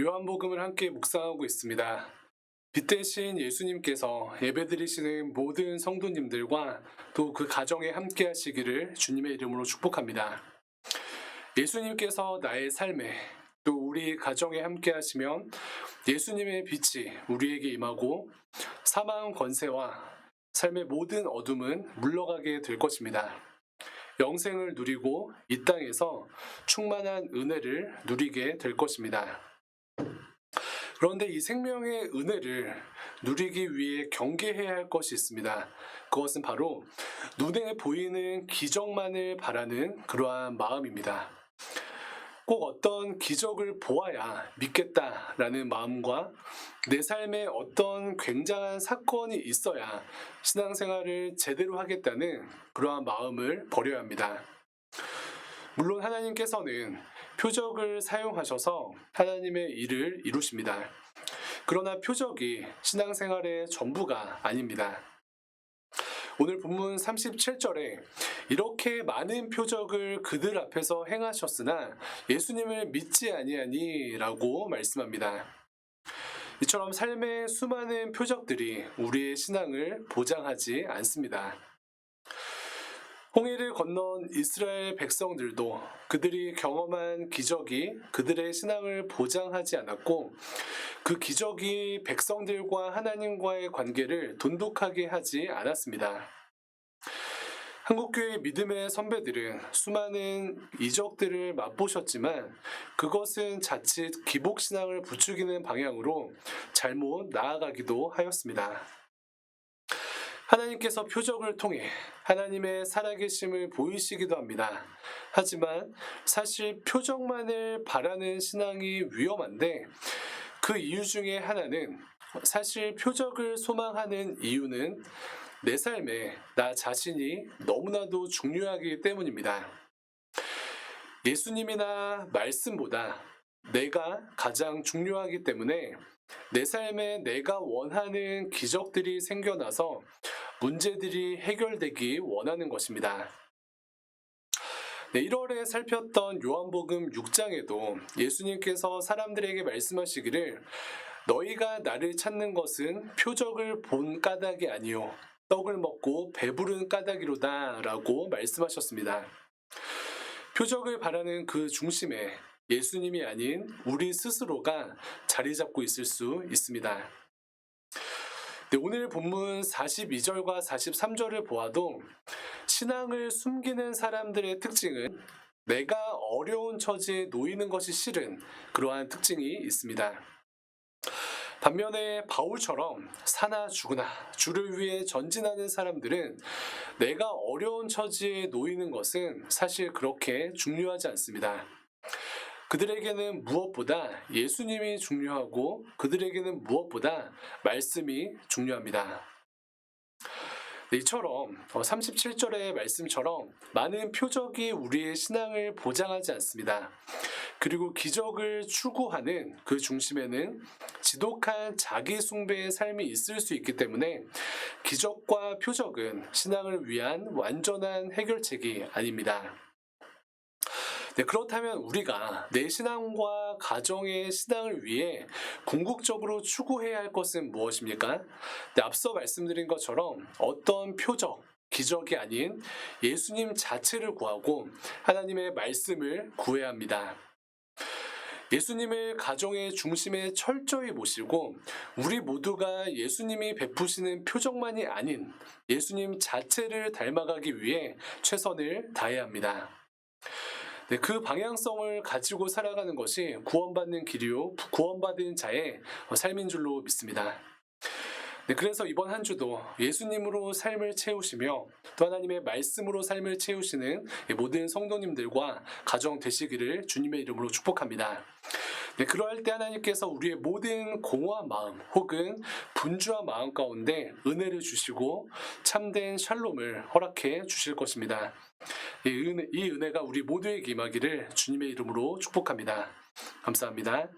요한복음을 함께 묵상하고 있습니다. 빛 대신 예수님께서 예배드리시는 모든 성도님들과 또 그 가정에 함께 하시기를 주님의 이름으로 축복합니다. 예수님께서 나의 삶에 또 우리 가정에 함께 하시면 예수님의 빛이 우리에게 임하고 사망 권세와 삶의 모든 어둠은 물러가게 될 것입니다. 영생을 누리고 이 땅에서 충만한 은혜를 누리게 될 것입니다. 그런데 이 생명의 은혜를 누리기 위해 경계해야 할 것이 있습니다. 그것은 바로 눈에 보이는 기적만을 바라는 그러한 마음입니다. 꼭 어떤 기적을 보아야 믿겠다라는 마음과 내 삶에 어떤 굉장한 사건이 있어야 신앙생활을 제대로 하겠다는 그러한 마음을 버려야 합니다. 물론 하나님께서는 표적을 사용하셔서 하나님의 일을 이루십니다. 그러나 표적이 신앙생활의 전부가 아닙니다. 오늘 본문 37절에 이렇게 많은 표적을 그들 앞에서 행하셨으나 예수님을 믿지 아니하니라고 말씀합니다. 이처럼 삶의 수많은 표적들이 우리의 신앙을 보장하지 않습니다. 홍해를 건넌 이스라엘 백성들도 그들이 경험한 기적이 그들의 신앙을 보장하지 않았고 그 기적이 백성들과 하나님과의 관계를 돈독하게 하지 않았습니다. 한국교회 믿음의 선배들은 수많은 이적들을 맛보셨지만 그것은 자칫 기복신앙을 부추기는 방향으로 잘못 나아가기도 하였습니다. 하나님께서 표적을 통해 하나님의 살아계심을 보이시기도 합니다. 하지만 사실 표적만을 바라는 신앙이 위험한데 그 이유 중에 하나는 사실 표적을 소망하는 이유는 내 삶에 나 자신이 너무나도 중요하기 때문입니다. 예수님이나 말씀보다 내가 가장 중요하기 때문에 내 삶에 내가 원하는 기적들이 생겨나서 문제들이 해결되기 원하는 것입니다. 네, 1월에 살폈던 요한복음 6장에도 예수님께서 사람들에게 말씀하시기를 너희가 나를 찾는 것은 표적을 본 까닭이 아니요 떡을 먹고 배부른 까닭이로다 라고 말씀하셨습니다. 표적을 바라는 그 중심에 예수님이 아닌 우리 스스로가 자리 잡고 있을 수 있습니다. 네, 오늘 본문 42절과 43절을 보아도 신앙을 숨기는 사람들의 특징은 내가 어려운 처지에 놓이는 것이 싫은 그러한 특징이 있습니다. 반면에 바울처럼 사나 죽으나 주를 위해 전진하는 사람들은 내가 어려운 처지에 놓이는 것은 사실 그렇게 중요하지 않습니다. 그들에게는 무엇보다 예수님이 중요하고 그들에게는 무엇보다 말씀이 중요합니다. 네, 이처럼 37절의 말씀처럼 많은 표적이 우리의 신앙을 보장하지 않습니다. 그리고 기적을 추구하는 그 중심에는 지독한 자기 숭배의 삶이 있을 수 있기 때문에 기적과 표적은 신앙을 위한 완전한 해결책이 아닙니다. 네, 그렇다면 우리가 내 신앙과 가정의 신앙을 위해 궁극적으로 추구해야 할 것은 무엇입니까? 네, 앞서 말씀드린 것처럼 어떤 표적, 기적이 아닌 예수님 자체를 구하고 하나님의 말씀을 구해야 합니다. 예수님을 가정의 중심에 철저히 모시고 우리 모두가 예수님이 베푸시는 표적만이 아닌 예수님 자체를 닮아가기 위해 최선을 다해야 합니다. 네, 그 방향성을 가지고 살아가는 것이 구원받는 길이요, 구원받은 자의 삶인 줄로 믿습니다. 네, 그래서 이번 한 주도 예수님으로 삶을 채우시며 또 하나님의 말씀으로 삶을 채우시는 모든 성도님들과 가정 되시기를 주님의 이름으로 축복합니다. 네, 그러할 때 하나님께서 우리의 모든 공허한 마음 혹은 분주한 마음 가운데 은혜를 주시고 참된 샬롬을 허락해 주실 것입니다. 이, 은혜, 이 은혜가 우리 모두에게 임하기를 주님의 이름으로 축복합니다. 감사합니다.